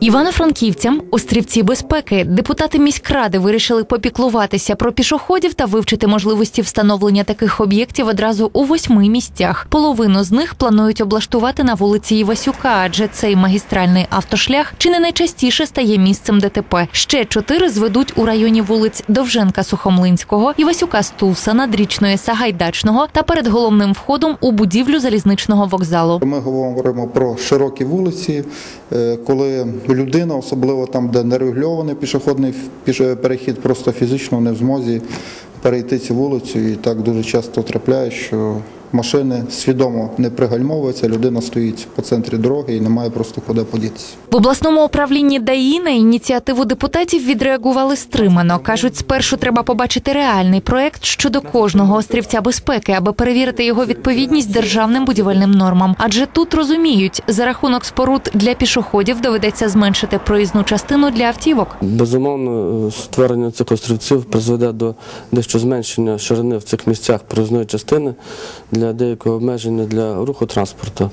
Івано-франківцям острівці безпеки депутати міськради вирішили попіклуватися про пішоходів та вивчити можливості встановлення таких об'єктів одразу у восьми місцях. Половину з них планують облаштувати на вулиці Івасюка, адже цей магістральний автошлях чи не найчастіше стає місцем ДТП. Ще чотири зведуть у районі вулиць Довженка Сухомлинського, Івасюка Стуса, Надрічної Сагайдачного та перед головним входом у будівлю залізничного вокзалу. Ми говоримо про широкі вулиці, е, коли людина, особливо там, де нерегульований пішохідний піш- перехід, просто фізично не в змозі перейти цю вулицю. І так дуже часто трапляє, що машини свідомо не пригальмовуються, людина стоїть по центрі дороги і немає просто куди подітися. В обласному управлінні ДАІ на ініціативу депутатів відреагували стримано. кажуть, спершу треба побачити реальний проект щодо кожного острівця безпеки, аби перевірити його відповідність державним будівельним нормам. Адже тут розуміють, за рахунок споруд для пішоходів доведеться зменшити проїзну частину для автівок. Безумовно, е, створення цих острівців призведе до дещо зменшення ширини в цих місцях проїзної частини для деякого обмеження для руху транспорту.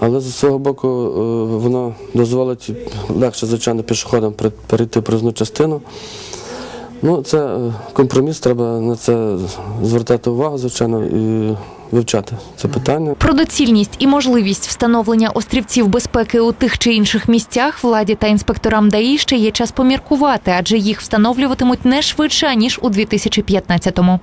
Але з цього боку е, воно дозволить легше, звичайно, пішоходам перейти проїзну частину. Ну, це е, компроміс, треба на це звертати увагу, звичайно, і вивчати це питання. Про доцільність і можливість встановлення острівців безпеки у тих чи інших місцях владі та інспекторам ДАІ ще є час поміркувати, адже їх встановлюватимуть не швидше ніж у 2015-му.